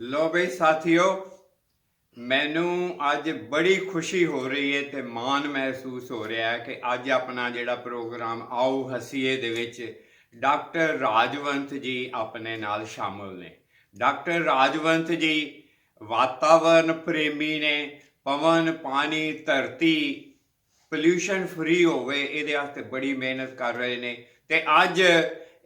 ਲੋ ਬਈ ਸਾਥੀਓ, ਮੈਨੂੰ ਅੱਜ ਬੜੀ ਖੁਸ਼ੀ ਹੋ ਰਹੀ ਹੈ ਤੇ ਮਾਣ ਮਹਿਸੂਸ ਹੋ ਰਿਹਾ ਹੈ ਕਿ ਅੱਜ ਆਪਣਾ ਜਿਹੜਾ ਪ੍ਰੋਗਰਾਮ ਆਓ ਹਸੀਏ ਦੇ ਵਿੱਚ, ਡਾਕਟਰ ਰਾਜਵੰਤ ਜੀ ਆਪਣੇ ਨਾਲ ਸ਼ਾਮਲ ਨੇ। ਡਾਕਟਰ ਰਾਜਵੰਤ ਜੀ, ਵਾਤਾਵਰਨ ਪ੍ਰੇਮੀ ਨੇ, ਪਵਨ, ਪਾਣੀ, ਧਰਤੀ ਪੋਲਿਊਸ਼ਨ ਫ੍ਰੀ ਹੋਵੇ, ਇਹਦੇ ਵਾਸਤੇ ਬੜੀ ਮਿਹਨਤ ਕਰ ਰਹੇ ਨੇ ਤੇ ਅੱਜ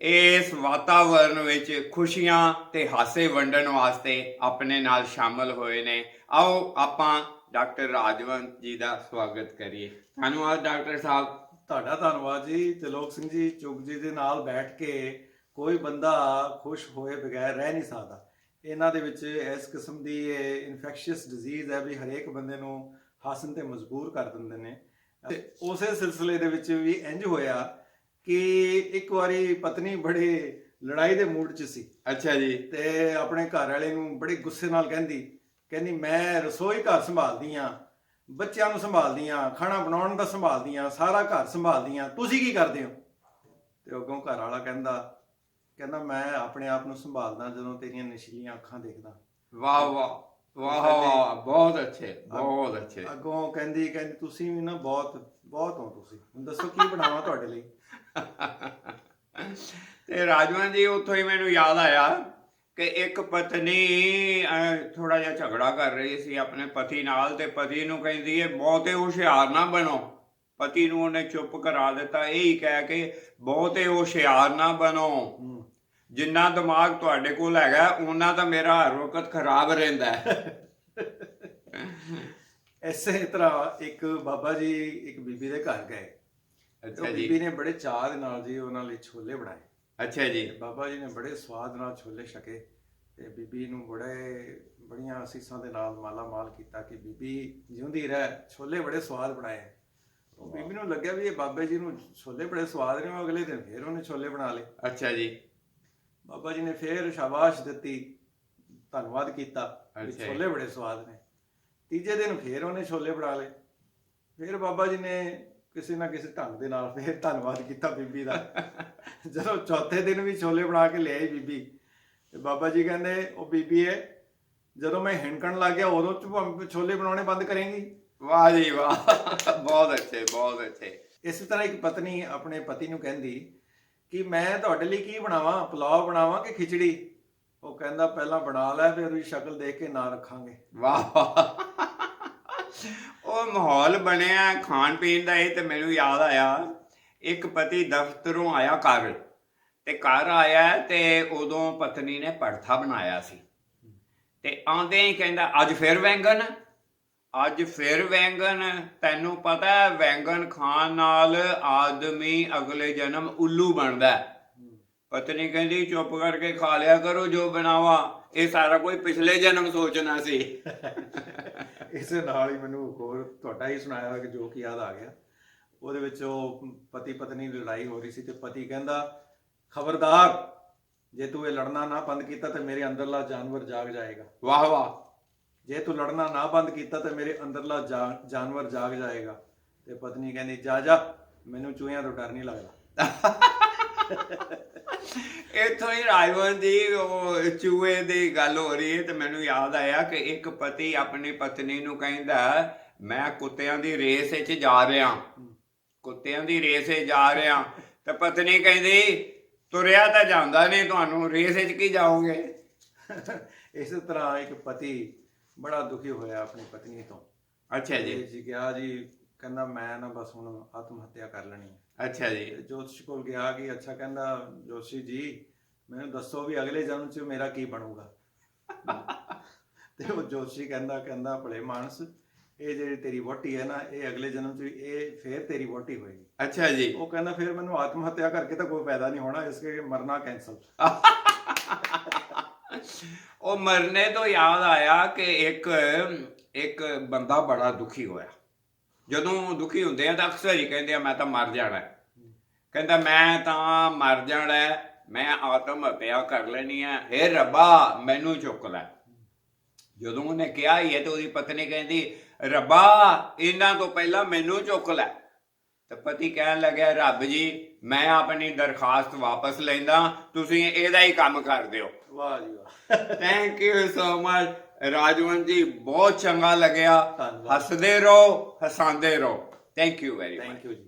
ਇਸ ਵਾਤਾਵਰਨ ਵਿੱਚ ਖੁਸ਼ੀਆਂ ਤੇ ਹਾਸੇ ਵੰਡਣ ਵਾਸਤੇ ਆਪਣੇ ਨਾਲ ਸ਼ਾਮਲ ਹੋਏ ਨੇ। ਆਓ ਆਪਾਂ ਡਾਕਟਰ ਰਾਜਵੰਤ ਜੀ ਦਾ ਸਵਾਗਤ ਕਰੀਏ। ਧੰਨਵਾਦ ਡਾਕਟਰ ਸਾਹਿਬ। ਤੁਹਾਡਾ ਧੰਨਵਾਦ ਜੀ। ਤਿਲੋਕ ਸਿੰਘ ਜੀ, ਚੁਗ ਜੀ ਦੇ ਨਾਲ ਬੈਠ ਕੇ ਕੋਈ ਬੰਦਾ ਖੁਸ਼ ਹੋਏ ਬਗੈਰ ਰਹਿ ਨਹੀਂ ਸਕਦਾ। ਇਹਨਾਂ ਦੇ ਵਿੱਚ ਇਸ ਕਿਸਮ ਦੀ ਇਨਫੈਕਸ਼ੀਅਸ ਡਿਜ਼ੀਜ਼ ਹੈ ਵੀ ਹਰੇਕ ਬੰਦੇ ਨੂੰ ਹੱਸਣ ਤੇ ਮਜਬੂਰ ਕਰ ਦਿੰਦੇ ਨੇ। ਤੇ ਉਸੇ ਸਿਲਸਿਲੇ ਦੇ ਵਿੱਚ ਵੀ ਇੰਜ ਹੋਇਆ ਕਿ ਇੱਕ ਵਾਰੀ ਪਤਨੀ ਬੜੇ ਲੜਾਈ ਦੇ ਮੂਡ 'ਚ ਸੀ। ਅੱਛਾ ਜੀ। ਤੇ ਆਪਣੇ ਘਰ ਵਾਲੇ ਨੂੰ ਬੜੇ ਗੁੱਸੇ ਨਾਲ ਕਹਿੰਦੀ ਕਹਿੰਦੀ ਮੈਂ ਰਸੋਈ ਘਰ ਸੰਭਾਲਦੀ ਆ ਬੱਚਿਆਂ ਨੂੰ ਸੰਭਾਲਦੀ ਆ ਖਾਣਾ ਬਣਾਉਣ ਦਾ ਸੰਭਾਲਦੀ ਆ ਸਾਰਾ ਘਰ ਸੰਭਾਲਦੀ ਆ। ਤੁਸੀਂ ਕੀ ਕਰਦੇ ਹੋ? ਤੇ ਅੱਗੋਂ ਘਰ ਵਾਲਾ ਕਹਿੰਦਾ ਕਹਿੰਦਾ ਮੈਂ ਆਪਣੇ ਆਪ ਨੂੰ ਸੰਭਾਲਦਾ ਜਦੋਂ ਤੇਰੀਆਂ ਨਸ਼ੀਲੀਆਂ ਅੱਖਾਂ ਦੇਖਦਾ। ਵਾਹ ਵਾਹ। ਵਾਹ ਬਹੁਤ ਅੱਛੇ ਬਹੁਤ ਅੱਛੇ। ਅੱਗੋਂ ਕਹਿੰਦੀ ਕਹਿੰਦੀ ਤੁਸੀਂ ਵੀ ਨਾ ਬਹੁਤ ਬਹੁਤ ਹੋ ਤੁਸੀਂ। ਹੁਣ ਦੱਸੋ ਕੀ ਬਣਾਵਾਂ ਤੁਹਾਡੇ ਲਈ? ਤੇ ਰਾਜਵੰਤ ਜੀ ਉੱਥੋਂ ਹੀ ਮੈਨੂੰ ਯਾਦ ਆਇਆ ਕਿ ਇੱਕ ਪਤਨੀ ਥੋੜਾ ਜਿਹਾ ਝਗੜਾ ਕਰ ਰਹੀ ਸੀ ਆਪਣੇ ਪਤੀ ਨਾਲ ਤੇ ਪਤੀ ਨੂੰ ਕਹਿੰਦੀ ਹੈ ਬਹੁਤੇ ਹੁਸ਼ਿਆਰ ਨਾ ਬਣੋ। ਪਤੀ ਨੂੰ ਉਹਨੇ ਚੁੱਪ ਕਰਾ ਦਿੱਤਾ। ਇਹ ਹੀ ਕਹਿ ਕੇ ਬਹੁਤੇ ਹੁਸ਼ਿਆਰ ਨਾ ਬਣੋ। ਜਿੰਨਾ ਦਿਮਾਗ ਤੁਹਾਡੇ ਕੋਲ ਹੈਗਾ ਉਹਨਾਂ ਤਾਂ ਮੇਰਾ ਹਰ ਵਕਤ ਖਰਾਬ ਰਹਿੰਦਾ ਹੈ। ਇਸੇ ਤਰ੍ਹਾਂ ਇੱਕ ਬਾਬਾ ਜੀ ਇੱਕ ਬੀਬੀ ਦੇ ਘਰ ਗਏ। ਅੱਛਾ ਜੀ। ਬੀਬੀ ਨੇ ਬੜੇ ਚਾਅ ਦੇ ਨਾਲ ਜੀ ਉਹਨਾਂ ਲਈ ਛੋਲੇ ਬਣਾਏ। ਅੱਛਾ ਜੀ। ਬਾਬਾ ਜੀ ਨੇ ਬੜੇ ਸਵਾਦ ਨਾਲ ਛੋਲੇ ਛਕੇ ਤੇ ਬੀਬੀ ਨੂੰ ਬੜੇ ਬੜੀਆਂ ਅਸੀਸਾਂ ਦੇ ਨਾਲ ਮਾਲਾ ਮਾਲ ਕੀਤਾ ਕਿ ਬੀਬੀ ਜਿਉਂਦੀ ਰਹਿ ਛੋਲੇ ਬੜੇ ਸਵਾਦ ਬਣਾਏ। ਉਹ ਬੀਬੀ ਨੂੰ ਲੱਗਿਆ ਵੀ ਇਹ ਬਾਬੇ ਜੀ ਨੂੰ ਛੋਲੇ ਬੜੇ ਸਵਾਦ ਨੇ ਉਹ ਅਗਲੇ ਦਿਨ ਫੇਰ ਉਹਨੇ ਛੋਲੇ ਬਣਾ ਲਏ। ਅੱਛਾ ਜੀ। ਬਾਬਾ ਜੀ ਨੇ ਫੇਰ ਸ਼ਾਬਾਸ਼ ਦਿੱਤੀ ਧੰਨਵਾਦ ਕੀਤਾ ਵੀ ਅੱਛਾ ਜੀ। ਛੋਲੇ ਬੜੇ ਸਵਾਦ ਨੇ। ਤੀਜੇ ਦਿਨ ਫੇਰ ਉਹਨੇ ਛੋਲੇ ਬਣਾ ਲਏ। ਫੇਰ ਬਾਬਾ ਜੀ ਨੇ ਕਿਸੇ ਨਾ ਕਿਸੇ ਢੰਗ ਦੇ ਨਾਲ ਫੇਰ ਧੰਨਵਾਦ ਕੀਤਾ ਬੀਬੀ ਦਾ। ਜਦੋਂ ਚੌਥੇ ਦਿਨ ਵੀ ਛੋਲੇ ਬਣਾ ਕੇ ਲਿਆਈ ਬੀਬੀ ਤੇ ਬਾਬਾ ਜੀ ਕਹਿੰਦੇ ਉਹ ਬੀਬੀ ਏ ਜਦੋਂ ਮੈਂ ਹਿਣਕਣ ਲੱਗ ਗਿਆ ਉਦੋਂ ਚ ਭਾਵੇਂ ਛੋਲੇ ਬਣਾਉਣੇ ਬੰਦ ਕਰੇਂਗੀ? ਵਾਹ ਜੀ ਵਾਹ। ਬਹੁਤ ਅੱਛੇ ਬਹੁਤ ਅੱਛੇ। ਇਸੇ ਤਰ੍ਹਾਂ ਇੱਕ ਪਤਨੀ ਆਪਣੇ ਪਤੀ ਨੂੰ ਕਹਿੰਦੀ ਕਿ ਮੈਂ ਤੁਹਾਡੇ ਲਈ ਕੀ ਬਣਾਵਾਂ, ਪੁਲਾਓ ਬਣਾਵਾਂ ਕਿ ਖਿਚੜੀ? ਉਹ ਕਹਿੰਦਾ, ਪਹਿਲਾਂ ਬਣਾ ਲੈ, ਫਿਰ ਉਹਦੀ ਸ਼ਕਲ ਦੇਖ ਕੇ ਨਾਂ ਰੱਖਾਂਗੇ। ਵਾਹ ਉਹ ਮਾਹੌਲ ਬਣਿਆ ਖਾਣ ਪੀਣ ਦਾ, ਇਹ ਤੇ ਮੈਨੂੰ ਯਾਦ ਆਇਆ। ਇੱਕ ਪਤੀ ਦਫ਼ਤਰੋਂ ਆਇਆ ਘਰ ਤੇ ਘਰ ਆਇਆ ਤੇ ਉਦੋਂ ਪਤਨੀ ਨੇ ਪਰਥਾ ਬਣਾਇਆ ਸੀ। ਤੇ ਆਉਂਦੇ ਹੀ ਕਹਿੰਦਾ, ਅੱਜ ਫਿਰ ਵੈਂਗਨ ਅੱਜ ਫਿਰ ਵੈਂਗਨ ਤੈਨੂੰ ਪਤਾ ਹੈ ਵੈਂਗਨ ਖਾਣ ਨਾਲ ਆਦਮੀ ਅਗਲੇ ਜਨਮ ਉੱਲੂ ਬਣਦਾ ਹੈ। ਪਤਨੀ ਕਹਿੰਦੀ ਚੁੱਪ ਕਰਕੇ ਖਾ ਲਿਆ ਕਰੋ ਜੋ ਬਣਾਵਾ। ਇਹ ਸਾਰਾ ਕੋਈ ਪਿਛਲੇ ਜਨਮ ਸੋਚਣਾ ਸੀ। ਇਸੇ ਨਾਲ ਹੀ ਮੈਨੂੰ ਹੋਰ ਤੁਹਾਡਾ ਹੀ ਸੁਣਾਇਆ ਹੋਇਆ ਕਿ ਜੋ ਕਿ ਯਾਦ ਆ ਗਿਆ। ਉਹਦੇ ਵਿੱਚ ਉਹ ਪਤੀ ਪਤਨੀ ਦੀ ਲੜਾਈ ਹੋ ਰਹੀ ਸੀ ਤੇ ਪਤੀ ਕਹਿੰਦਾ ਖਬਰਦਾਰ ਜੇ ਤੂੰ ਇਹ ਲੜਨਾ ਨਾ ਬੰਦ ਕੀਤਾ ਤੇ ਮੇਰੇ ਅੰਦਰਲਾ ਜਾਨਵਰ ਜਾਗ ਜਾਏਗਾ। ਵਾਹ ਵਾਹ। ਜੇ ਤੂੰ ਲੜਨਾ ਨਾ ਬੰਦ ਕੀਤਾ ਤੇ ਮੇਰੇ ਅੰਦਰਲਾ ਜਾਨਵਰ ਜਾਗ ਜਾਏਗਾ। ਤੇ ਪਤਨੀ ਕਹਿੰਦੀ ਜਾ ਜਾ ਮੈਨੂੰ ਚੂਹਿਆਂ ਤੋਂ ਡਰ ਨਹੀਂ ਲੱਗਦਾ। ਇੱਥੋਂ ਹੀ ਰਾਜਵੰਤ ਦੀ ਉਹ ਚੂਹੇ ਦੀ ਗੱਲ ਹੋ ਰਹੀ ਹੈ ਤੇ ਮੈਨੂੰ ਯਾਦ ਆਇਆ ਕਿ ਇੱਕ ਪਤੀ ਆਪਣੀ ਪਤਨੀ ਨੂੰ ਕਹਿੰਦਾ ਮੈਂ ਕੁੱਤਿਆਂ ਦੀ ਰੇਸ ਵਿੱਚ ਜਾ ਰਿਹਾ ਕੁੱਤਿਆਂ ਦੀ ਰੇਸ ਵਿੱਚ ਜਾ ਰਿਹਾ ਤੇ ਪਤਨੀ ਕਹਿੰਦੀ ਤੁਰਿਆ ਤਾਂ ਜਾਂਦਾ ਨਹੀਂ ਤੁਹਾਨੂੰ ਰੇਸ ਵਿੱਚ ਕੀ ਜਾਓਗੇ? ਇਸੇ ਤਰ੍ਹਾਂ ਇੱਕ ਪਤੀ ਬੜਾ ਦੁਖੀ ਹੋਇਆ ਆਪਣੀ ਪਤਨੀ ਤੋਂ। ਅੱਛਾ ਜੀ। ਜੀ ਗਿਆ ਜੀ ਕਹਿੰਦਾ ਮੈਂ ਨਾ ਬਸ ਹੁਣ ਆਤਮ ਹੱਤਿਆ ਕਰ ਲੈਣੀ। ਹੈ ਅੱਛਾ ਜੀ। ਤੇ ਜੋਤਿਸ਼ ਕੋਲ ਗਿਆ ਕਿ ਅੱਛਾ ਕਹਿੰਦਾ ਜੋਸ਼ੀ ਜੀ ਮੈਨੂੰ ਦੱਸੋ ਵੀ ਅਗਲੇ ਜਨਮ 'ਚ ਮੇਰਾ ਕੀ ਬਣੂਗਾ? ਤੇ ਉਹ ਜੋਸ਼ੀ ਕਹਿੰਦਾ ਕਹਿੰਦਾ ਭਲੇ ਮਾਨਸ ਇਹ ਜਿਹੜੀ ਤੇਰੀ ਵੋਟੀ ਹੈ ਨਾ ਇਹ ਅਗਲੇ ਜਨਮ 'ਚ ਵੀ ਇਹ ਫੇਰ ਤੇਰੀ ਵੋਟੀ ਹੋਏਗੀ। ਅੱਛਾ ਜੀ। ਉਹ ਕਹਿੰਦਾ ਫਿਰ ਮੈਨੂੰ ਆਤਮ ਹੱਤਿਆ ਕਰਕੇ ਤਾਂ ਕੋਈ ਫਾਇਦਾ ਨਹੀਂ ਹੋਣਾ ਇਸ ਕਰਕੇ ਮਰਨਾ ਕੈਂਸਲ ਉਹ ਮਰਨੇ ਤੋਂ ਯਾਦ ਆਇਆ ਕਿ ਇੱਕ ਇੱਕ ਬੰਦਾ ਬੜਾ ਦੁਖੀ ਹੋਇਆ। ਜਦੋਂ ਦੁਖੀ ਹੁੰਦੇ ਆ ਤਾਂ ਅਕਸਰ ਹੀ ਕਹਿੰਦੇ ਆ, ਮੈਂ ਤਾਂ ਮਰ ਜਾਣਾ ਕਹਿੰਦਾ, ਮੈਂ ਤਾਂ ਮਰ ਜਾਣਾ ਮੈਂ ਆਤਮ ਹੱਤਿਆ ਕਰ ਲੈਣੀ ਆ ਹੇ ਰੱਬਾ, ਮੈਨੂੰ ਚੁੱਕ ਲੈ। ਜਦੋਂ ਉਹਨੇ ਕਿਹਾ ਹੀ ਹੈ ਤੇ ਉਹਦੀ ਪਤਨੀ ਕਹਿੰਦੀ, ਰੱਬਾ, ਇਹਨਾਂ ਤੋਂ ਪਹਿਲਾਂ ਮੈਨੂੰ ਚੁੱਕ ਲੈ। ਤਾਂ ਪਤੀ ਕਹਿਣ ਲੱਗਿਆ ਰੱਬ ਜੀ ਮੈਂ ਆਪਣੀ ਦਰਖਾਸਤ ਵਾਪਸ ਲੈਂਦਾ ਤੁਸੀਂ ਇਹਦਾ ਹੀ ਕੰਮ ਕਰ ਦਿਓ। ਵਾਹ ਜੀ ਵਾਹ। Thank you so much Rajwant ji ਬਹੁਤ ਚੰਗਾ ਲੱਗਿਆ। ਧੰਨਵਾਦ। ਹੱਸਦੇ ਰਹੋ ਹਸਾਉਂਦੇ ਰਹੋ। Thank you very much thank you ji.